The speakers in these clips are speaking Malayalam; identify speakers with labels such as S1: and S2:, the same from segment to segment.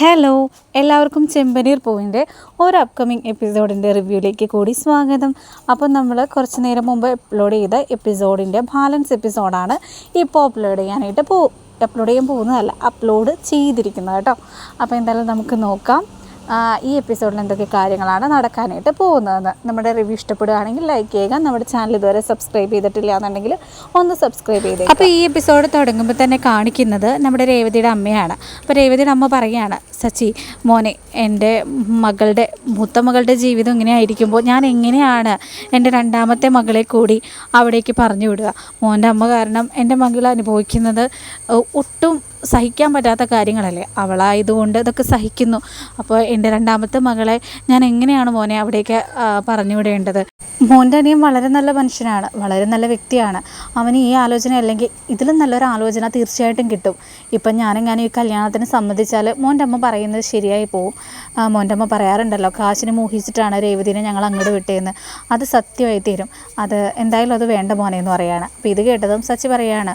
S1: ഹലോ എല്ലാവർക്കും ചെമ്പനീർ പൂവിന്റെ ഒരു അപ്കമിങ് എപ്പിസോഡിന്റെ റിവ്യൂയിലേക്ക് കൂടി സ്വാഗതം. അപ്പോൾ നമ്മൾ കുറച്ച് നേരം മുമ്പ് അപ്ലോഡ് ചെയ്ത എപ്പിസോഡിന്റെ ബാലൻസ് എപ്പിസോഡാണ് ഇപ്പോൾ അപ്ലോഡ് ചെയ്യാനായിട്ട് പോ അപ്ലോഡ് ചെയ്യാൻ പോകുന്നതല്ല അപ്ലോഡ് ചെയ്തിരിക്കുന്നത് കേട്ടോ. അപ്പോൾ എന്തായാലും നമുക്ക് നോക്കാം. ഈ എപ്പിസോഡിൽ എന്തൊക്കെ കാര്യങ്ങളാണ് നടക്കാനായിട്ട് പോകുന്നതെന്ന് നമ്മുടെ റിവ്യൂ ഇഷ്ടപ്പെടുകയാണെങ്കിൽ ലൈക്ക് ചെയ്യുക. നമ്മുടെ ചാനൽ ഇതുവരെ സബ്സ്ക്രൈബ് ചെയ്തിട്ടില്ല എന്നുണ്ടെങ്കിൽ ഒന്ന് സബ്സ്ക്രൈബ് ചെയ്ത് അപ്പോൾ ഈ എപ്പിസോഡ് തുടങ്ങുമ്പോൾ തന്നെ കാണിക്കുന്നത് നമ്മുടെ രേവതിയുടെ അമ്മയാണ്. അപ്പോൾ രേവതിയുടെ അമ്മ പറയുകയാണ് സച്ചി മോനെ എന്റെ മകളുടെ മൂത്ത മകളുടെ ജീവിതം ഇങ്ങനെ ആയിരിക്കുമ്പോൾ ഞാൻ എങ്ങനെയാണ് എന്റെ രണ്ടാമത്തെ മകളെ കൂടി അവിടേക്ക് പറഞ്ഞു വിടുക? മോന്റെ അമ്മ കാരണം എന്റെ മകൾ അനുഭവിക്കുന്നത് ഒട്ടും സഹിക്കാൻ പറ്റാത്ത കാര്യങ്ങളല്ലേ? അവളായതുകൊണ്ട് ഇതൊക്കെ സഹിക്കുന്നു. അപ്പോൾ എന്റെ രണ്ടാമത്തെ മകളെ ഞാൻ എങ്ങനെയാണ് മോനെ അവിടേക്ക് പറഞ്ഞു വിടേണ്ടത്? മോന്റെ അനിയൻ വളരെ നല്ല മനുഷ്യനാണ് വളരെ നല്ല വ്യക്തിയാണ്. അവന് ഈ ആലോചന അല്ലെങ്കിൽ ഇതിലും നല്ലൊരു ആലോചന തീർച്ചയായിട്ടും കിട്ടും. ഇപ്പം ഞാനെങ്ങാനും ഈ കല്യാണത്തിന് സമ്മതിച്ചാൽ മോന്റെ അമ്മ പറയുന്നത് ശരിയായി പോവും. മോന്റെ അമ്മ പറയാറുണ്ടല്ലോ കാശിന് മോഹിച്ചിട്ടാണ് രേവതിനെ ഞങ്ങൾ അങ്ങോട്ട് വിട്ടേന്ന്. അത് സത്യമായി തീരും അത് എന്തായാലും അത് വേണ്ട മോനെ എന്ന് പറയാണ്. അപ്പോൾ ഇത് കേട്ടതും സച്ചി പറയാണ്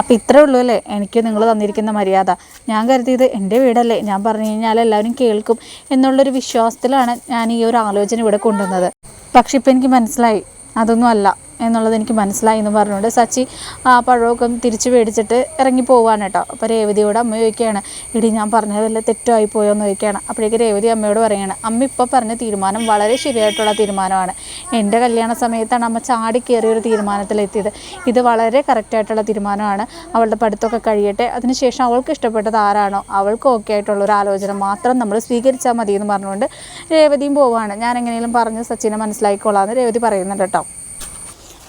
S1: അപ്പം ഇത്രേ ഉള്ളൂ അല്ലേ? എനിക്ക് നിങ്ങൾ തന്നിരിക്കുന്ന മര്യാദ. ഞാൻ കരുതിയത് എന്റെ വീടല്ലേ? ഞാൻ പറഞ്ഞു കഴിഞ്ഞാൽ എല്ലാവരും കേൾക്കും എന്നുള്ളൊരു വിശ്വാസത്തിലാണ് ഞാൻ ഈ ഒരു ആലോചന ഇവിടെ കൊണ്ടുവന്നത്. പക്ഷെ ഇപ്പം എനിക്ക് മനസ്സിലായി. അതൊന്നും അല്ല. എന്നുള്ളത് എനിക്ക് മനസ്സിലായി എന്ന് പറഞ്ഞുകൊണ്ട് സച്ചി ആ പഴമൊക്കെ തിരിച്ച് മേടിച്ചിട്ട് ഇറങ്ങി പോവാണ് കേട്ടോ. അപ്പോൾ രേവതിയോട് അമ്മ ചോദിക്കുകയാണ് ഇടി ഞാൻ പറഞ്ഞതല്ല തെറ്റായി പോയോ? എന്ന് ചോദിക്കുകയാണ്. അപ്പോഴേക്ക് രേവതി അമ്മയോട് പറയുകയാണ് അമ്മ ഇപ്പോൾ പറഞ്ഞ തീരുമാനം വളരെ ശരിയായിട്ടുള്ള തീരുമാനമാണ്. എന്റെ കല്യാണ സമയത്താണ് അമ്മ ചാടി കയറിയ ഒരു തീരുമാനത്തിലെത്തിയത്. ഇത് വളരെ കറക്റ്റായിട്ടുള്ള തീരുമാനമാണ്. അവളുടെ പഠിത്തമൊക്കെ കഴിയട്ടെ. അതിനുശേഷം അവൾക്ക് ഇഷ്ടപ്പെട്ടത് ആരാണോ അവൾക്ക് ഓക്കെ ആയിട്ടുള്ള ഒരു ആലോചന മാത്രം നമ്മൾ സ്വീകരിച്ചാൽ മതി എന്ന് പറഞ്ഞുകൊണ്ട് രേവതിയും പോവുകയാണ് ഞാൻ എങ്ങനെയും പറഞ്ഞ് സച്ചിനെ മനസ്സിലാക്കിക്കോളാമെന്ന് രേവതി പറയുന്നുണ്ട് കേട്ടോ.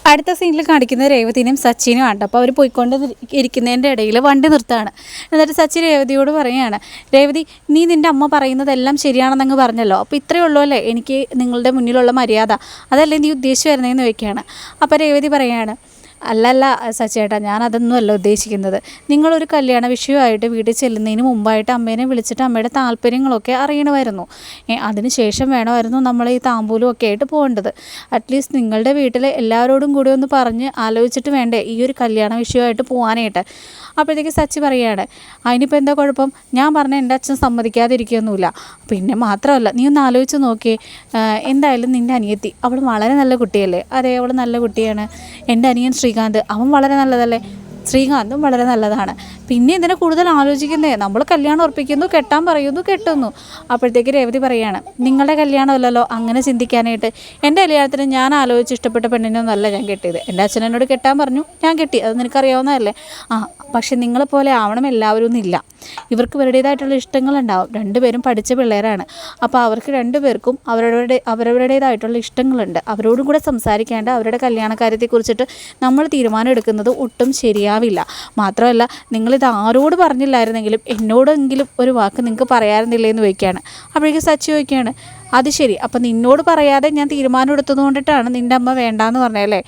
S1: അടുത്ത സീനിൽ കാണിക്കുന്നത് രേവതിനെയും സച്ചിനും ആണ്. അപ്പോൾ അവർ പോയിക്കൊണ്ട് ഇരിക്കുന്നതിന്റെ ഇടയിൽ വണ്ടി നിർത്താണ് എന്നിട്ട് സച്ചി രേവതിയോട് പറയുകയാണ് രേവതി നീ നിന്റെ അമ്മ പറയുന്നതെല്ലാം ശരിയാണെന്നങ്ങ് പറഞ്ഞല്ലോ. അപ്പോൾ ഇത്രയേ ഉള്ളൂ അല്ലേ? എനിക്ക് നിങ്ങളുടെ മുന്നിലുള്ള മര്യാദ. അതല്ലേ നീ ഉദ്ദേശിച്ച് വരുന്നതെന്ന് ചോദിക്കുകയാണ്. അപ്പോൾ രേവതി പറയുകയാണ് അല്ലല്ല സച്ചേട്ടാ ഞാൻ അതൊന്നും അല്ല ഉദ്ദേശിക്കുന്നത്. നിങ്ങളൊരു കല്യാണ വിഷയമായിട്ട് വീട്ടിൽ ചെല്ലുന്നതിന് മുമ്പായിട്ട് അമ്മേനെ വിളിച്ചിട്ട് അമ്മയുടെ താല്പര്യങ്ങളൊക്കെ അറിയണമായിരുന്നു. അതിന് ശേഷം വേണമായിരുന്നു നമ്മൾ ഈ താമ്പൂലും ഒക്കെ ആയിട്ട് പോകേണ്ടത്. അറ്റ്ലീസ്റ്റ് നിങ്ങളുടെ വീട്ടിലെ എല്ലാവരോടും കൂടി ഒന്ന് പറഞ്ഞ് ആലോചിച്ചിട്ട് വേണ്ടേ ഈ ഒരു കല്യാണ വിഷയമായിട്ട് പോകാനായിട്ട്. അപ്പോഴത്തേക്ക് സച്ചി പറയുകയാണ് അതിനിപ്പോൾ എന്താ കുഴപ്പം? ഞാൻ പറഞ്ഞ എന്റെ അച്ഛൻ സമ്മതിക്കാതിരിക്കുകയൊന്നുമില്ല. പിന്നെ മാത്രമല്ല നീ ഒന്ന് ആലോചിച്ച് നോക്കിയേ. എന്തായാലും നിന്റെ അനിയത്തി അവൾ വളരെ നല്ല കുട്ടിയല്ലേ? അതെ അവൾ നല്ല കുട്ടിയാണ്. എന്റെ അനിയൻ ശ്രീകാന്ത്. അവൻ വളരെ നല്ലതല്ലേ? ശ്രീകാന്തും വളരെ നല്ലതാണ്. പിന്നെ ഇതിനെ കൂടുതൽ ആലോചിക്കുന്നേ നമ്മൾ കല്യാണം ഉറപ്പിക്കുന്നു കെട്ടാൻ പറയുന്നു കെട്ടുന്നു. അപ്പോഴത്തേക്ക് രേവതി പറയാണ് നിങ്ങളുടെ കല്യാണമല്ലല്ലോ അങ്ങനെ ചിന്തിക്കാനായിട്ട്. എന്റെ കല്യാണത്തിന് ഞാൻ ആലോചിച്ച് ഇഷ്ടപ്പെട്ട പെണ്ണിനൊന്നല്ല ഞാൻ കെട്ടിയത്. എന്റെ അച്ഛൻ എന്നോട് കെട്ടാൻ പറഞ്ഞു ഞാൻ കെട്ടി. അത് നിനക്കറിയാവുന്നതല്ലേ? ആ പക്ഷെ നിങ്ങളെപ്പോലെ ആവണം എല്ലാവരും ഒന്നില്ല ഇവർക്ക് ഇവരുടേതായിട്ടുള്ള ഇഷ്ടങ്ങളുണ്ടാവും. രണ്ടുപേരും പഠിച്ച പിള്ളേരാണ്. അപ്പോൾ അവർക്ക് രണ്ടുപേർക്കും അവരവരുടെ അവരവരുടേതായിട്ടുള്ള ഇഷ്ടങ്ങളുണ്ട്. അവരോടും കൂടെ സംസാരിക്കേണ്ട അവരുടെ കല്യാണക്കാര്യത്തെക്കുറിച്ചിട്ട് നമ്മൾ തീരുമാനം എടുക്കുന്നത് ഒട്ടും ശരിയാവില്ല മാത്രമല്ല നിങ്ങളിത് ആരോട് പറഞ്ഞില്ലായിരുന്നെങ്കിലും എന്നോടെങ്കിലും ഒരു വാക്ക് നിങ്ങൾക്ക് പറയാറുന്നില്ലേ എന്ന് ചോദിക്കുകയാണ്. അപ്പോഴേക്കും സച്ചി ചോദിക്കുകയാണ് അത് ശരി. അപ്പം നിന്നോട് പറയാതെ ഞാൻ തീരുമാനം എടുത്തത് കൊണ്ടിട്ടാണ് നിന്റെ അമ്മ വേണ്ടാന്ന് പറഞ്ഞല്ലേ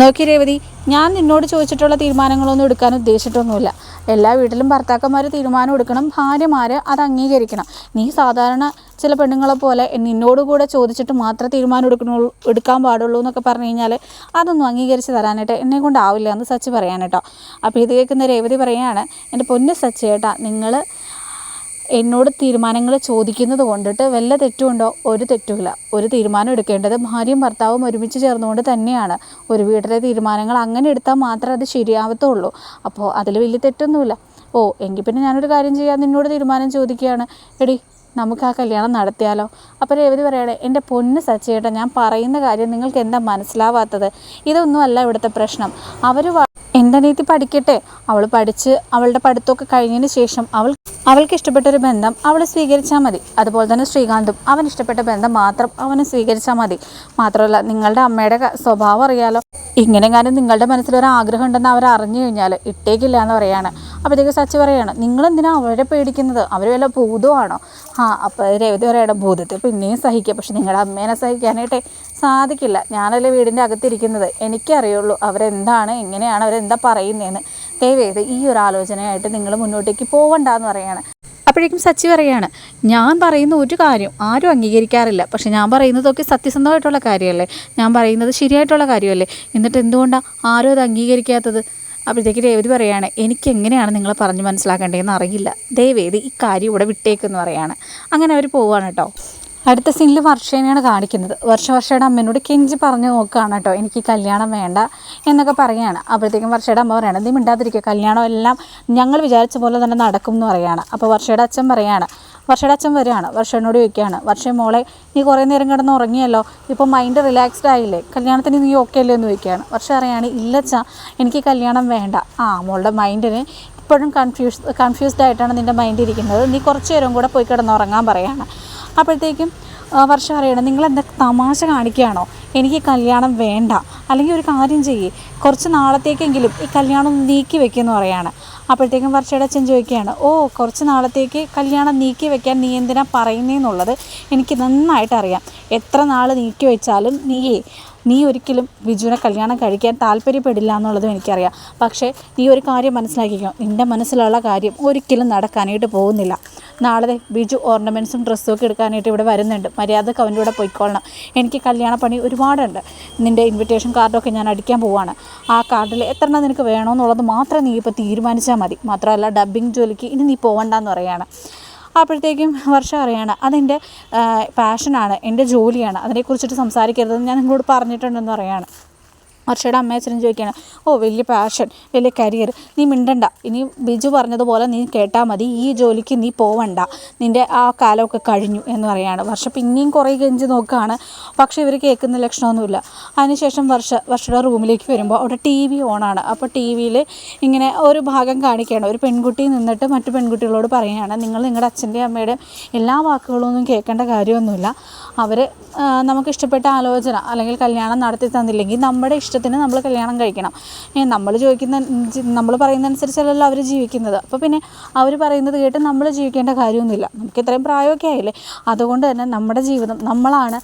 S1: നോക്കി രേവതി ഞാൻ നിന്നോട് ചോദിച്ചിട്ടുള്ള തീരുമാനങ്ങളൊന്നും എടുക്കാൻ ഉദ്ദേശിച്ചിട്ടൊന്നുമില്ല. എല്ലാ വീട്ടിലും ഭർത്താക്കന്മാർ തീരുമാനം എടുക്കണം ഭാര്യമാർ അത് അംഗീകരിക്കണം. നീ സാധാരണ ചില പെണ്ണുങ്ങളെ പോലെ നിന്നോട് കൂടെ ചോദിച്ചിട്ട് മാത്രമേ തീരുമാനം എടുക്കണുള്ളൂ എടുക്കാൻ പാടുള്ളൂ എന്നൊക്കെ പറഞ്ഞു കഴിഞ്ഞാൽ അതൊന്നും അംഗീകരിച്ച് തരാനായിട്ട് എന്നെ കൊണ്ടാവില്ല എന്ന് സച്ചി പറയാൻ അപ്പോൾ ഇത് കേൾക്കുന്ന രേവതി പറയുകയാണ് എന്റെ പൊന്ന് സച്ചി ചേട്ടാ നിങ്ങൾ എന്നോട് തീരുമാനങ്ങൾ ചോദിക്കുന്നത് കൊണ്ടിട്ട് വല്ല തെറ്റുമുണ്ടോ? ഒരു തെറ്റുമില്ല. ഒരു തീരുമാനം എടുക്കേണ്ടത് ഭാര്യയും ഭർത്താവും ഒരുമിച്ച് ചേർന്നുകൊണ്ട് തന്നെയാണ്. ഒരു വീട്ടിലെ തീരുമാനങ്ങൾ അങ്ങനെ എടുത്താൽ മാത്രമേ അത് ശരിയാവത്തുള്ളൂ. അപ്പോൾ അതിൽ വലിയ തെറ്റൊന്നുമില്ല. ഓ എങ്കിൽ പിന്നെ ഞാനൊരു കാര്യം ചെയ്യാം. നിന്നോട് തീരുമാനം ചോദിക്കുകയാണ്. എടി നമുക്ക് ആ കല്യാണം നടത്തിയാലോ? അപ്പോൾ രേവതി പറയണേ എന്റെ പൊന്ന് സച്ചേട്ടാ ഞാൻ പറയുന്ന കാര്യം നിങ്ങൾക്ക് എന്താ മനസ്സിലാവാത്തത്? ഇതൊന്നുമല്ല ഇവിടുത്തെ പ്രശ്നം. അവർ എന്റെ അനിയത്തി പഠിക്കട്ടെ. അവൾ പഠിച്ച് അവളുടെ പഠിത്തമൊക്കെ കഴിഞ്ഞതിന് ശേഷം അവൾ അവൾക്ക് ഇഷ്ടപ്പെട്ട ഒരു ബന്ധം അവൾ സ്വീകരിച്ചാൽ മതി. അതുപോലെ തന്നെ ശ്രീകാന്തും അവൻ ഇഷ്ടപ്പെട്ട ബന്ധം മാത്രം അവന് സ്വീകരിച്ചാൽ മതി. മാത്രമല്ല നിങ്ങളുടെ അമ്മയുടെ സ്വഭാവം അറിയാലോ. ഇങ്ങനെങ്ങാനും നിങ്ങളുടെ മനസ്സിലൊരു ആഗ്രഹം ഉണ്ടെന്ന് അവർ അറിഞ്ഞു കഴിഞ്ഞാൽ ഇട്ടേക്കില്ല എന്ന് പറയാണ്. അപ്പോഴത്തേക്ക് സച്ചി പറയാണ് നിങ്ങളെന്തിനാണ് അവരെ പേടിക്കുന്നത്? അവർ വല്ല ഭൂതമാണോ? ആ അപ്പോൾ രേവതി പറയണം ഭൂതത്തെ പിന്നെയും സഹിക്കുക പക്ഷെ നിങ്ങളുടെ അമ്മേനെ സഹിക്കാനായിട്ടേ സാധിക്കില്ല. ഞാനല്ലേ വീടിന്റെ അകത്തിരിക്കുന്നത്. എനിക്കറിയുള്ളൂ അവരെന്താണ് എങ്ങനെയാണ് അവരെന്താ പറയുന്നതെന്ന് ദയവേത് ഈ ഒരു ആലോചനയായിട്ട് നിങ്ങൾ മുന്നോട്ടേക്ക് പോവണ്ടെന്ന് പറയാണ്. അപ്പോഴേക്കും സച്ചി പറയാണ് ഞാൻ പറയുന്ന ഒരു കാര്യം ആരും അംഗീകരിക്കാറില്ല. പക്ഷെ ഞാൻ പറയുന്നതൊക്കെ സത്യസന്ധമായിട്ടുള്ള കാര്യമല്ലേ? ഞാൻ പറയുന്നത് ശരിയായിട്ടുള്ള കാര്യമല്ലേ? എന്നിട്ട് എന്തുകൊണ്ടാണ് ആരും അത് അംഗീകരിക്കാത്തത്? അപ്പോഴത്തേക്ക് രേവതി പറയാണ് എനിക്ക് എങ്ങനെയാണ് നിങ്ങൾ പറഞ്ഞ് മനസ്സിലാക്കേണ്ടതെന്ന് അറിയില്ല. ദയവേദി ഈ കാര്യം ഇവിടെ വിട്ടേക്കെന്ന് പറയാണ്. അങ്ങനെ അവർ പോവുകയാണ് കേട്ടോ അടുത്ത സീനിൽ വർഷേനെയാണ് കാണിക്കുന്നത്. വർഷ വർഷയുടെ അമ്മേനോട് കെഞ്ചി പറഞ്ഞു നോക്കുകയാണ് കേട്ടോ എനിക്ക് കല്യാണം വേണ്ട എന്നൊക്കെ പറയുകയാണ് അപ്പോഴത്തേക്കും വർഷയുടെ അമ്മ പറയുകയാണ് നീ മിണ്ടാതിരിക്കുക കല്യാണം എല്ലാം ഞങ്ങൾ വിചാരിച്ച പോലെ തന്നെ നടക്കും എന്ന് പറയുകയാണ് അപ്പോൾ വർഷയുടെ അച്ഛൻ പറയാണ് വർഷയുടെ വരികയാണ്. വർഷനോട് ചോദിക്കുകയാണ് വർഷേ മോളെ നീ കുറേ നേരം കിടന്ന് ഉറങ്ങിയല്ലോ? ഇപ്പോൾ മൈൻഡ് റിലാക്സ്ഡ് ആയില്ലേ? കല്യാണത്തിന് നീ ഓക്കെ അല്ലേ? എന്ന് ചോദിക്കുകയാണ്. വർഷ അറിയാണ് ഇല്ലച്ചാ എനിക്ക് കല്യാണം വേണ്ട. ആ മോളുടെ മൈൻഡിന് ഇപ്പോഴും കൺഫ്യൂസ് കൺഫ്യൂസ്ഡ് ആയിട്ടാണ് നിന്റെ മൈൻഡ് ഇരിക്കുന്നത്. നീ കുറച്ച് നേരം കൂടെ പോയി കിടന്നുറങ്ങാൻ പറയാണ്. അപ്പോഴത്തേക്കും വർഷ അറിയണം നിങ്ങൾ എന്താ തമാശ കാണിക്കുകയാണോ? എനിക്ക് കല്യാണം വേണ്ട. അല്ലെങ്കിൽ ഒരു കാര്യം ചെയ്യേ. കുറച്ച് നാളത്തേക്കെങ്കിലും ഈ കല്യാണം നീക്കി വെക്കുമെന്ന് പറയാണ്. അപ്പോഴത്തേക്കും വർഷയുടെ അച്ഛൻ ചോദിക്കുകയാണ് ഓ കുറച്ച് നാളത്തേക്ക് കല്യാണം നീക്കി വെക്കാൻ നീ എന്തിനാ പറയുന്നതെന്നുള്ളത് എനിക്ക് നന്നായിട്ട് അറിയാം. എത്ര നാൾ നീക്കി വെച്ചാലും നീയേ നീ ഒരിക്കലും ബിജുവിനെ കല്യാണം കഴിക്കാൻ താല്പര്യപ്പെടില്ല എന്നുള്ളതും എനിക്കറിയാം. പക്ഷേ നീ ഒരു കാര്യം മനസ്സിലാക്കിക്കോ. നിന്റെ മനസ്സിലുള്ള കാര്യം ഒരിക്കലും നടക്കാനായിട്ട് പോകുന്നില്ല. നാളെ ബിജു ഓർണമെന്റ്സും ഡ്രസ്സും ഒക്കെ എടുക്കാനായിട്ട് ഇവിടെ വരുന്നുണ്ട്. മര്യാദയ്ക്ക് അവന്റെ കൂടെ പോയിക്കൊള്ളണം എനിക്ക് കല്യാണ പണി ഒരുപാടുണ്ട്. നിന്റെ ഇൻവിറ്റേഷൻ കാർഡൊക്കെ ഞാൻ അടിക്കാൻ പോവാണ്. ആ കാർഡിൽ എത്ര നിനക്ക് വേണമെന്നുള്ളത് മാത്രം നീ ഇപ്പോൾ തീരുമാനിച്ചാൽ മതി. മാത്രമല്ല ഡബ്ബിംഗ് ജോലിക്ക് ഇനി നീ പോകണ്ടെന്ന് പറയാണ്. അപ്പോഴത്തേക്കും വർഷം അറിയാണ് അതെന്റെ പാഷനാണ് എന്റെ ജോലിയാണ് അതിനെക്കുറിച്ചിട്ട് സംസാരിക്കരുതെന്ന് ഞാൻ നിങ്ങളോട് പറഞ്ഞിട്ടുണ്ടെന്ന് പറയാണ്. വർഷയുടെ അമ്മയച്ഛനും ചോദിക്കുകയാണ് ഓ വലിയ പാഷൻ വലിയ കരിയർ നീ മിണ്ടണ്ട. ഇനി ബിജു പറഞ്ഞതുപോലെ നീ കേട്ടാൽ മതി. ഈ ജോലിക്ക് നീ പോവണ്ട. നിന്റെ ആ കാലമൊക്കെ കഴിഞ്ഞു എന്ന് പറയാണ് വർഷ പിന്നെയും കുറേ കെഞ്ചി നോക്കുകയാണ്. പക്ഷേ ഇവർ കേൾക്കുന്ന ലക്ഷണമൊന്നുമില്ല. അതിനുശേഷം വർഷ വർഷയുടെ റൂമിലേക്ക് വരുമ്പോൾ അവിടെ ടി വി ഓണാണ്. അപ്പോൾ ടി വിയിൽ ഇങ്ങനെ ഒരു ഭാഗം കാണിക്കുകയാണ്. ഒരു പെൺകുട്ടി നിന്നിട്ട് മറ്റു പെൺകുട്ടികളോട് പറയുകയാണ് നിങ്ങൾ നിങ്ങളുടെ അച്ഛന്റെയും അമ്മയുടെയും എല്ലാ വാക്കുകളൊന്നും കേൾക്കേണ്ട കാര്യമൊന്നുമില്ല. അവർ നമുക്ക് ഇഷ്ടപ്പെട്ട ആലോചന അല്ലെങ്കിൽ കല്യാണം നടത്തി തന്നില്ലെങ്കിൽ നമ്മുടെ ഇഷ്ടത്തിന് നമ്മൾ കല്യാണം കഴിക്കണം. നമ്മൾ ചോദിക്കുന്ന നമ്മൾ പറയുന്നതനുസരിച്ചല്ലല്ലോ അവർ ജീവിക്കുന്നത്. അപ്പോൾ പിന്നെ അവർ പറയുന്നത് കേട്ട് നമ്മൾ ജീവിക്കേണ്ട കാര്യമൊന്നുമില്ല. നമുക്ക് ഇത്രയും പ്രായമൊക്കെ ആയില്ലേ? അതുകൊണ്ട് തന്നെ നമ്മുടെ ജീവിതം നമ്മളാണ്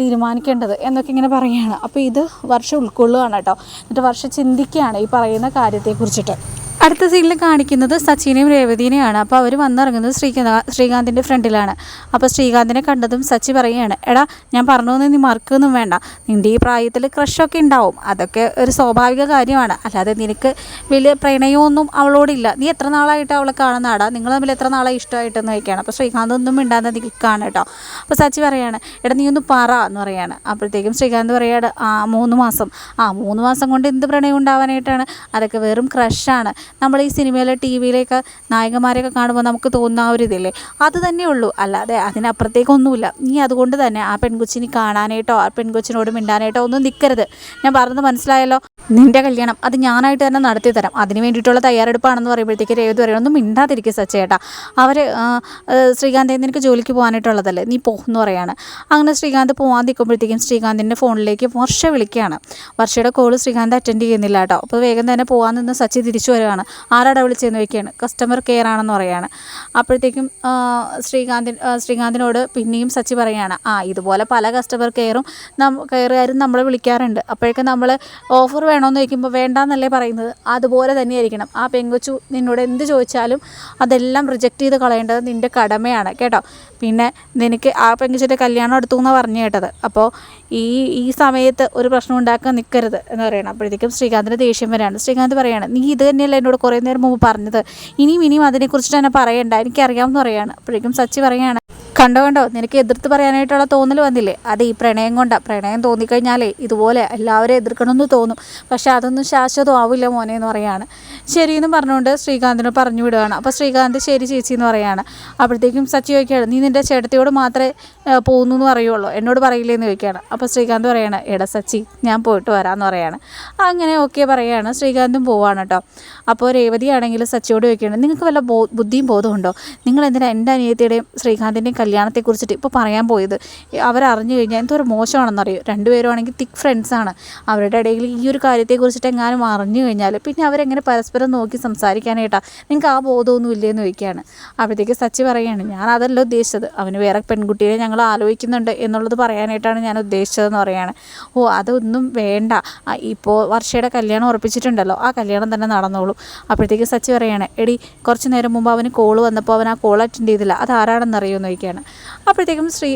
S1: തീരുമാനിക്കേണ്ടത് എന്നൊക്കെ ഇങ്ങനെ പറയുകയാണ്. അപ്പോൾ ഇത് വർഷം ഉൾക്കൊള്ളുകയാണ് കേട്ടോ. എന്നിട്ട് വർഷം ചിന്തിക്കുകയാണ് ഈ പറയുന്ന കാര്യത്തെക്കുറിച്ചിട്ട്. അടുത്ത സീനിൽ കാണിക്കുന്നത് സച്ചിനെയും രേവതിനെയാണ്. അപ്പോൾ അവർ വന്നിറങ്ങുന്നത് ശ്രീകാന്ത ശ്രീകാന്തിന്റെ ഫ്രണ്ടിലാണ്. അപ്പോൾ ശ്രീകാന്തിനെ കണ്ടതും സച്ചി പറയുകയാണ് എടാ ഞാൻ പറഞ്ഞൊന്നും നീ മറക്കൊന്നും വേണ്ട. നിന്റെ ഈ പ്രായത്തിൽ ക്രഷൊക്കെ ഉണ്ടാവും. അതൊക്കെ ഒരു സ്വാഭാവിക കാര്യമാണ്. അല്ലാതെ നിനക്ക് വലിയ പ്രണയമൊന്നും അവളോടില്ല. നീ എത്ര നാളായിട്ട് അവളെ കാണുന്നാടാ നിങ്ങൾ തമ്മിൽ എത്ര നാളായി ഇഷ്ടമായിട്ടെന്ന് വയ്ക്കുകയാണ് അപ്പോൾ ശ്രീകാന്ത് ഒന്നും മിണ്ടാതെ നിൽക്കുകയാണ് കേട്ടോ. അപ്പോൾ സച്ചി പറയാണ് എടാ നീ ഒന്ന് പറ എന്ന് പറയാണ് അപ്പോഴത്തേക്കും ശ്രീകാന്ത് പറയാണ് ആ മൂന്ന് മാസം. ആ മൂന്ന് മാസം കൊണ്ട് എന്ത് പ്രണയം ഉണ്ടാവാനായിട്ടാണ്? അതൊക്കെ വെറും ക്രഷാണ്. നമ്മൾ ഈ സിനിമയിലെ ടി വിയിലേക്ക് നായകന്മാരെയൊക്കെ കാണുമ്പോൾ നമുക്ക് തോന്നുന്ന ആ ഒരു ഇതില്ലേ? അത് തന്നെ ഉള്ളൂ. അല്ലാതെ അതിനപ്പുറത്തേക്കൊന്നുമില്ല. നീ അതുകൊണ്ട് തന്നെ ആ പെൺകൊച്ചിനെ കാണാനായിട്ടോ ആ പെൺകൊച്ചിനോട് മിണ്ടാനായിട്ടോ ഒന്നും നിൽക്കരുത് ഞാൻ പറഞ്ഞത് മനസ്സിലായല്ലോ? നിന്റെ കല്യാണം അത് ഞാനായിട്ട് തന്നെ നടത്തി തരാം അതിന് വേണ്ടിയിട്ടുള്ള തയ്യാറെടുപ്പാണെന്ന് പറയുമ്പോഴത്തേക്ക് രേവതി ഒന്നും മിണ്ടാതിരിക്കുക സച്ചേട്ടാ. അവർ ശ്രീകാന്ത് നിനക്ക് ജോലിക്ക് പോകാനായിട്ടുള്ളതല്ലേ? നീ പോകുന്നു പറയാണ്. അങ്ങനെ ശ്രീകാന്ത് പോകാൻ നിൽക്കുമ്പോഴത്തേക്കും ശ്രീകാന്തിന്റെ ഫോണിലേക്ക് വർഷ വിളിക്കുകയാണ്. വർഷയുടെ കോൾ ശ്രീകാന്ത് അറ്റൻഡ് ചെയ്യുന്നില്ല കേട്ടോ. അപ്പോൾ വേഗം തന്നെ പോകാൻ നിന്ന് സച്ചി തിരിച്ചു വരികയാണ്. ആരാടാ വിളിച്ചതെന്ന് ചോദിക്കുകയാണ്. കസ്റ്റമർ കെയർ ആണെന്ന് പറയുകയാണ്. അപ്പോഴത്തേക്കും ശ്രീകാന്തി ശ്രീകാന്തിനോട് പിന്നെയും സച്ചി പറയുകയാണ് ആ ഇതുപോലെ പല കസ്റ്റമർ കെയറും നം കെയറുകാരും നമ്മളെ വിളിക്കാറുണ്ട്. അപ്പോഴേക്കും നമ്മൾ ഓഫർ വേണമെന്ന് ചോദിക്കുമ്പോൾ വേണ്ടാന്നല്ലേ പറയുന്നത്. അതുപോലെ തന്നെയായിരിക്കണം. ആ പെങ്കൊച്ചു നിന്നോട് എന്ത് ചോദിച്ചാലും അതെല്ലാം റിജക്റ്റ് ചെയ്ത് കളയേണ്ടത് നിന്റെ കടമയാണ്. കേട്ടോ? പിന്നെ നിനക്ക് ആ പെങ്കൊച്ചിന്റെ കല്യാണം അടുത്തു എന്നാണ് പറഞ്ഞു കേട്ടത്. അപ്പോൾ ഈ ഈ സമയത്ത് ഒരു പ്രശ്നം ഉണ്ടാക്കാൻ നിൽക്കരുത് എന്ന് പറയണം. അപ്പോഴത്തേക്കും ശ്രീകാന്തിന് ദേഷ്യം വരാണ്. ശ്രീകാന്ത് പറയാണ് നീ ഇത് തന്നെയല്ല എന്നോട് കുറേ നേരം മുമ്പ് പറഞ്ഞത്. ഇനിയും ഇനിയും അതിനെക്കുറിച്ചിട്ട് തന്നെ പറയണ്ട. എനിക്കറിയാമെന്ന് പറയാണ്. അപ്പോഴേക്കും സച്ചി പറയാണ് കണ്ടോ കണ്ടോ? നിനക്ക് എതിർത്ത് പറയാനായിട്ടുള്ള തോന്നൽ വന്നില്ലേ? അത് ഈ പ്രണയം കൊണ്ടാണ് പ്രണയം തോന്നിക്കഴിഞ്ഞാലേ ഇതുപോലെ എല്ലാവരും എതിർക്കണമെന്ന് തോന്നും. പക്ഷേ അതൊന്നും ശാശ്വതം ആവില്ല മോനെ എന്ന് പറയാണ്. ശരിയെന്ന് പറഞ്ഞുകൊണ്ട് ശ്രീകാന്തിനോട് പറഞ്ഞു വിടുകയാണ്. അപ്പോൾ ശ്രീകാന്ത് ശരി ചേച്ചി എന്ന് പറയാണ്. അപ്പോഴത്തേക്കും സച്ചി ചോദിക്കുകയാണ് നീ നിന്റെ ചേട്ടത്തിയോട് മാത്രമേ പോകുന്നു എന്ന് പറയുള്ളൂ? എന്നോട് പറയില്ലേ എന്ന് ചോദിക്കുകയാണ്. അപ്പോൾ ശ്രീകാന്ത് പറയാണ് എടാ സച്ചി ഞാൻ പോയിട്ട് വരാമെന്ന് പറയാണ്. അങ്ങനെ ഓക്കെ പറയാണ്. ശ്രീകാന്തും പോവാണ് കേട്ടോ അപ്പോൾ രേവതി ആണെങ്കിൽ സച്ചിയോട് ചോദിക്കുകയാണ് നിങ്ങൾക്ക് വല്ല ബോ ബുദ്ധിയും ബോധമുണ്ടോ നിങ്ങൾ എന്തിനാണ് എന്റെ അനിയത്തിയുടെയും ശ്രീകാന്തിന്റെയും കല്യാണത്തെക്കുറിച്ചിട്ട് ഇപ്പോൾ പറയാൻ പോയത്. അവരറിഞ്ഞു കഴിഞ്ഞാൽ എന്തോരം മോശമാണെന്നറിയോ? രണ്ടുപേരും ആണെങ്കിൽ തിക്ക് ഫ്രണ്ട്സാണ് അവരുടെ ഇടയിൽ ഈ ഒരു കാര്യത്തെക്കുറിച്ചിട്ട് എങ്ങാനും അറിഞ്ഞു കഴിഞ്ഞാൽ പിന്നെ അവരെങ്ങനെ പരസ്പരം നോക്കി സംസാരിക്കാനായിട്ടാ? നിങ്ങൾക്ക് ആ ബോധമൊന്നും ഇല്ലയെന്ന് ചോദിക്കുകയാണ്. അപ്പോഴത്തേക്ക് സച്ചി പറയുകയാണ് ഞാൻ അതല്ല ഉദ്ദേശിച്ചത്. അവന് വേറെ പെൺകുട്ടിയെ ഞങ്ങൾ ആലോചിക്കുന്നുണ്ട് എന്നുള്ളത് പറയാനായിട്ടാണ് ഞാൻ ഉദ്ദേശിച്ചതെന്ന് പറയുകയാണ്. ഓ അതൊന്നും വേണ്ട. ഇപ്പോൾ വർഷയുടെ കല്യാണം ഉറപ്പിച്ചിട്ടുണ്ടല്ലോ. ആ കല്യാണം തന്നെ നടന്നോളൂ. അപ്പോഴത്തേക്ക് സച്ചി പറയുകയാണ് എടി കുറച്ച് നേരം മുമ്പ് അവന് കോൾ വന്നപ്പോൾ അവൻ ആ കോൾ അറ്റൻഡ് ചെയ്തില്ല. അത് ആരാണെന്ന് അറിയുമെന്ന് ചോദിക്കുകയാണ്. ചോദിക്കുകയാണ് അപ്പോഴത്തേക്കും ശ്രീ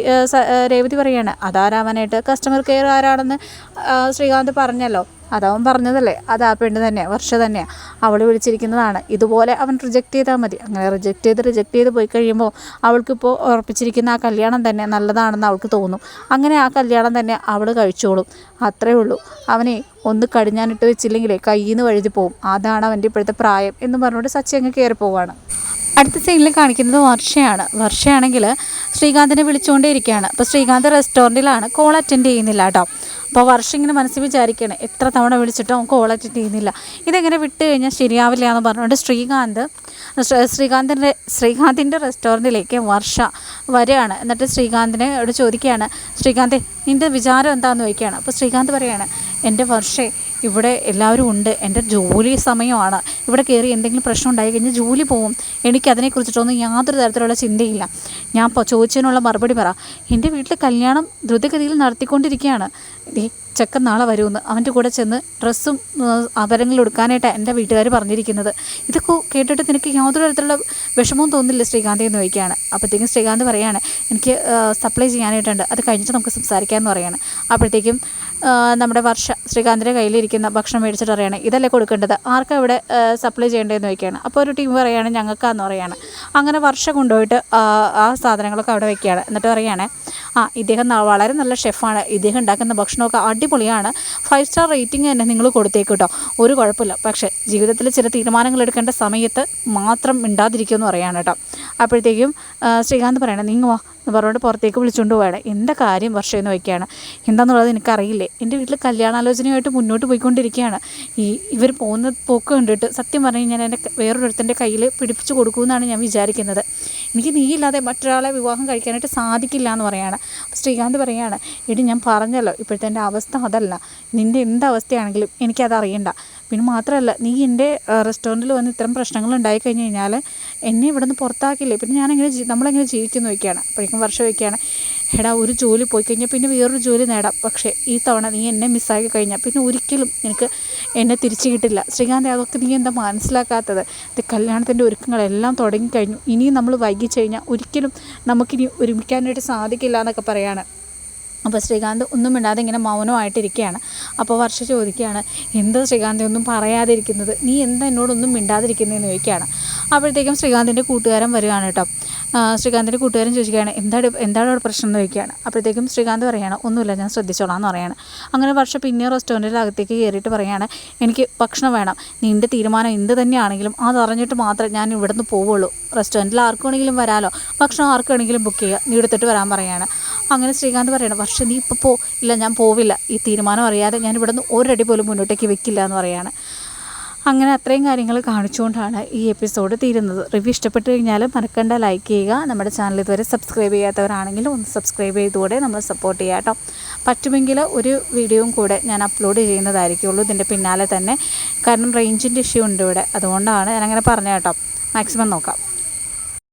S1: രേവതി പറയുകയാണ് അതാരാവാനായിട്ട്? കസ്റ്റമർ കെയർ ആരാണെന്ന് ശ്രീകാന്ത് പറഞ്ഞല്ലോ. അതവൻ പറഞ്ഞതല്ലേ. അത് ആ പെണ്ണ് തന്നെയാണ് വർഷ തന്നെയാണ് അവൾ വിളിച്ചിരിക്കുന്നതാണ്. ഇതുപോലെ അവൻ റിജക്റ്റ് ചെയ്താൽ മതി. അങ്ങനെ റിജക്റ്റ് ചെയ്ത് റിജക്റ്റ് ചെയ്ത് പോയി കഴിയുമ്പോൾ അവൾക്കിപ്പോൾ ഉറപ്പിച്ചിരിക്കുന്ന ആ കല്യാണം തന്നെ നല്ലതാണെന്ന് അവൾക്ക് തോന്നും. അങ്ങനെ ആ കല്യാണം തന്നെ അവൾ കഴിച്ചോളും. അത്രേ ഉള്ളൂ. അവനെ ഒന്ന് കടിഞ്ഞാനിട്ട് വെച്ചില്ലെങ്കിലേ കയ്യിൽ നിന്ന് വഴുതി പോവും. അതാണ് അവന്റെ ഇപ്പോഴത്തെ പ്രായം എന്ന് പറഞ്ഞുകൊണ്ട് സച്ചി അങ്ങ് കയറി പോവാണ് അടുത്ത സീനിൽ കാണിക്കുന്നത് വർഷയാണ്. വർഷയാണെങ്കിൽ ശ്രീകാന്തിനെ വിളിച്ചുകൊണ്ടേ ഇരിക്കുകയാണ് അപ്പോൾ ശ്രീകാന്ത് റെസ്റ്റോറന്റിലാണ് കോൾ അറ്റൻഡ് ചെയ്യുന്നില്ല കേട്ടോ. അപ്പോൾ വർഷം ഇങ്ങനെ മനസ്സിൽ വിചാരിക്കുകയാണ് എത്ര തവണ വിളിച്ചിട്ടും കോൾ അറ്റൻഡ് ചെയ്യുന്നില്ല. ഇതെങ്ങനെ വിട്ട് കഴിഞ്ഞാൽ ശരിയാവില്ല എന്ന് പറഞ്ഞുകൊണ്ട് ശ്രീകാന്ത് ശ്രീ- ശ്രീകാന്തിന്റെ ശ്രീകാന്തിന്റെ റെസ്റ്റോറന്റിലേക്ക് വർഷ വരികയാണ്. എന്നിട്ട് ശ്രീകാന്തിനെ ചോദിക്കുകയാണ് ശ്രീകാന്തെ നിന്റെ വിചാരം എന്താണെന്ന് ചോദിക്കുകയാണ്. അപ്പോൾ ശ്രീകാന്ത് പറയുകയാണ് എന്റെ വർഷേ ഇവിടെ എല്ലാവരും ഉണ്ട്. എന്റെ ജോലി സമയമാണ്. ഇവിടെ കയറി എന്തെങ്കിലും പ്രശ്നം ഉണ്ടായി കഴിഞ്ഞാൽ ജോലി പോവും. എനിക്ക് അതിനെക്കുറിച്ചിട്ടൊന്നും യാതൊരു തരത്തിലുള്ള ചിന്തയില്ല. ഞാൻ ചോദിച്ചതിനുള്ള മറുപടി പറ. എന്റെ വീട്ടിൽ കല്യാണം ദ്രുതഗതിയിൽ നടത്തിക്കൊണ്ടിരിക്കുകയാണ്. ചെക്കൻ നാളെ വരുമെന്ന്. അവന്റെ കൂടെ ചെന്ന് ഡ്രസ്സും ആഭരണങ്ങളും എടുക്കാനായിട്ടാണ് എന്റെ വീട്ടുകാർ പറഞ്ഞിരിക്കുന്നത്. ഇതൊക്കെ കേട്ടിട്ട് നിനക്ക് യാതൊരു തരത്തിലുള്ള വിഷമവും തോന്നില്ല ശ്രീകാന്തി എന്ന് ചോദിക്കുകയാണ്. അപ്പോഴത്തേക്കും ശ്രീകാന്ത് പറയുകയാണ് എനിക്ക് സപ്ലൈ ചെയ്യാനായിട്ടുണ്ട്. അത് കഴിഞ്ഞിട്ട് നമുക്ക് സംസാരിക്കാമെന്ന് പറയാണ്. അപ്പോഴത്തേക്കും നമ്മുടെ വർഷ ശ്രീകാന്തിന്റെ കയ്യിലിരിക്കുന്ന ഭക്ഷണം മേടിച്ചിട്ട് അറിയണം. ഇതല്ലേ കൊടുക്കേണ്ടത്? ആർക്കാണ് ഇവിടെ സപ്ലൈ ചെയ്യേണ്ടതെന്ന് ചോദിക്കുകയാണ്. അപ്പോൾ ഒരു ടീം പറയുകയാണ് ഞങ്ങൾക്കാന്ന് പറയുകയാണ് അങ്ങനെ വർഷ കൊണ്ടുപോയിട്ട് ആ, സാധനങ്ങളൊക്കെ അവിടെ വയ്ക്കുകയാണ് എന്നിട്ട് പറയാണ് ആ ഇദ്ദേഹം വളരെ നല്ല ഷെഫാണ്. ഇദ്ദേഹം ഉണ്ടാക്കുന്ന ഭക്ഷണമൊക്കെ അടിപൊളിയാണ്. ഫൈവ് സ്റ്റാർ റേറ്റിംഗ് തന്നെ നിങ്ങൾ കൊടുത്തേക്ക് കേട്ടോ. ഒരു കുഴപ്പമില്ല. പക്ഷേ ജീവിതത്തിൽ ചില തീരുമാനങ്ങൾ എടുക്കേണ്ട സമയത്ത് മാത്രം മിണ്ടാതിരിക്കുമെന്ന് പറയാണ് കേട്ടോ. അപ്പോഴത്തേക്കും ശ്രീകാന്ത് പറയണം നിങ്ങൾ വാ. എന്ന് പറഞ്ഞുകൊണ്ട് പുറത്തേക്ക് വിളിച്ചുകൊണ്ട് പോവുകയാണ് എന്താ കാര്യം? വർഷം എന്ന് വയ്ക്കുകയാണ് എന്താണെന്നുള്ളത് എനിക്കറിയില്ലേ. എന്റെ വീട്ടിൽ കല്യാണാലോചനയുമായിട്ട് മുന്നോട്ട് പോയിക്കൊണ്ടിരിക്കുകയാണ്. ഈ ഇവർ പോകുന്ന പോക്ക് കണ്ടിട്ട് സത്യം പറഞ്ഞു കഴിഞ്ഞാൽ എന്റെ വേറൊരു വേറൊരുത്തന്റെ കയ്യിൽ പിടിപ്പിച്ച് കൊടുക്കുമെന്നാണ് ഞാൻ വിചാരിക്കുന്നത്. എനിക്ക് നീ ഇല്ലാതെ മറ്റൊരാളെ വിവാഹം കഴിക്കാനായിട്ട് സാധിക്കില്ല എന്ന് പറയാണ്. അപ്പോൾ ശ്രീകാന്ത് പറയുകയാണ് എടി ഞാൻ പറഞ്ഞല്ലോ ഇപ്പോഴത്തെ എന്റെ അവസ്ഥ അതല്ല. നിന്റെ എന്ത് അവസ്ഥയാണെങ്കിലും അറിയണ്ട പിന്നെ മാത്രമല്ല നീ എന്റെ റെസ്റ്റോറന്റിൽ വന്ന് ഇത്തരം പ്രശ്നങ്ങൾ ഉണ്ടായി കഴിഞ്ഞ് കഴിഞ്ഞാൽ എന്നെ ഇവിടെ നിന്ന് പുറത്താക്കില്ലേ? പിന്നെ ഞാനെങ്ങനെ നമ്മളെങ്ങനെ ജീവിക്കുന്നു നോക്കിയാണ് അപ്പോഴേക്കും വർഷം വയ്ക്കുകയാണ്. എടാ ഒരു ജോലി പോയി കഴിഞ്ഞാൽ പിന്നെ വേറൊരു ജോലി നേടാം. പക്ഷേ ഈ തവണ നീ എന്നെ മിസ്സാക്കി കഴിഞ്ഞാൽ പിന്നെ ഒരിക്കലും എനിക്ക് എന്നെ തിരിച്ചു കിട്ടില്ല. ശ്രീകാന്ത് അതൊക്കെ നീ എന്താ മനസ്സിലാക്കാത്തത്? ഇത് കല്യാണത്തിന്റെ ഒരുക്കങ്ങളെല്ലാം തുടങ്ങിക്കഴിഞ്ഞു ഇനിയും നമ്മൾ വൈകിച്ചു കഴിഞ്ഞാൽ ഒരിക്കലും നമുക്കിനി ഒരുമിക്കാനായിട്ട് സാധിക്കില്ല എന്നൊക്കെ പറയാണ്. അപ്പോൾ ശ്രീകാന്ത് ഒന്നും മിണ്ടാതെ ഇങ്ങനെ മൗനമായിട്ടിരിക്കുകയാണ്. അപ്പോൾ വർഷ ചോദിക്കുകയാണ് എന്താ ശ്രീകാന്ത് ഒന്നും പറയാതിരിക്കുന്നത്? നീ എന്താ എന്നോടൊന്നും മിണ്ടാതിരിക്കുന്നതെന്ന് ചോദിക്കുകയാണ്. അപ്പോഴത്തേക്കും ശ്രീകാന്തിന്റെ കൂട്ടുകാരൻ വരികയാണ് കേട്ടോ. ശ്രീകാന്തിന്റെ കൂട്ടുകാരൻ ചോദിക്കുകയാണ് എന്താണ് എന്താണ് അവിടെ പ്രശ്നം? എന്ന് ചോദിക്കുകയാണ്. അപ്പോഴത്തേക്കും ശ്രീകാന്ത് പറയുകയാണ് ഒന്നുമില്ല ഞാൻ ശ്രദ്ധിച്ചോളാം എന്ന് പറയാണ്. അങ്ങനെ വർഷം പിന്നെ റെസ്റ്റോറന്റിന്റെ അകത്തേക്ക് കയറിയിട്ട് പറയുകയാണ് എനിക്ക് ഭക്ഷണം വേണം. നിന്റെ തീരുമാനം എന്ത് തന്നെയാണെങ്കിലും അത് അറിഞ്ഞിട്ട് മാത്രമേ ഞാൻ ഇവിടുന്ന് പോവുള്ളൂ. റെസ്റ്റോറന്റിൽ ആർക്കു വേണമെങ്കിലും വരാമല്ലോ ഭക്ഷണം ആർക്കു വേണമെങ്കിലും ബുക്ക് ചെയ്യുക നീ എടുത്തിട്ട് വരാൻ പറയുകയാണ് അങ്ങനെ ശ്രീകാന്ത് പറയണം വർഷ നീ ഇപ്പോൾ പോ. ഇല്ല ഞാൻ പോവില്ല. ഈ തീരുമാനം അറിയാതെ ഞാൻ ഇവിടുന്ന് ഒരടി പോലും മുന്നോട്ടേക്ക് വെക്കില്ല എന്ന് പറയാണ്. അങ്ങനെ അത്രയും കാര്യങ്ങൾ കാണിച്ചുകൊണ്ടാണ് ഈ എപ്പിസോഡ് തീരുന്നത്. റിവ്യൂ ഇഷ്ടപ്പെട്ട് കഴിഞ്ഞാൽ മറക്കണ്ട. ലൈക്ക് ചെയ്യുക. നമ്മുടെ ചാനൽ ഇതുവരെ സബ്സ്ക്രൈബ് ചെയ്യാത്തവരാണെങ്കിലും ഒന്ന് സബ്സ്ക്രൈബ് ചെയ്തുകൂടെ നമ്മൾ സപ്പോർട്ട് ചെയ്യുക കേട്ടോ. പറ്റുമെങ്കിൽ ഒരു വീഡിയോയും കൂടെ ഞാൻ അപ്ലോഡ് ചെയ്യുന്നതായിരിക്കുള്ളൂ. ഇതിന്റെ പിന്നാലെ തന്നെ കാരണം റേഞ്ചിന്റെ ഇഷ്യൂ ഉണ്ട് ഇവിടെ. അതുകൊണ്ടാണ് ഞാനങ്ങനെ പറഞ്ഞ കേട്ടോ. മാക്സിമം നോക്കാം.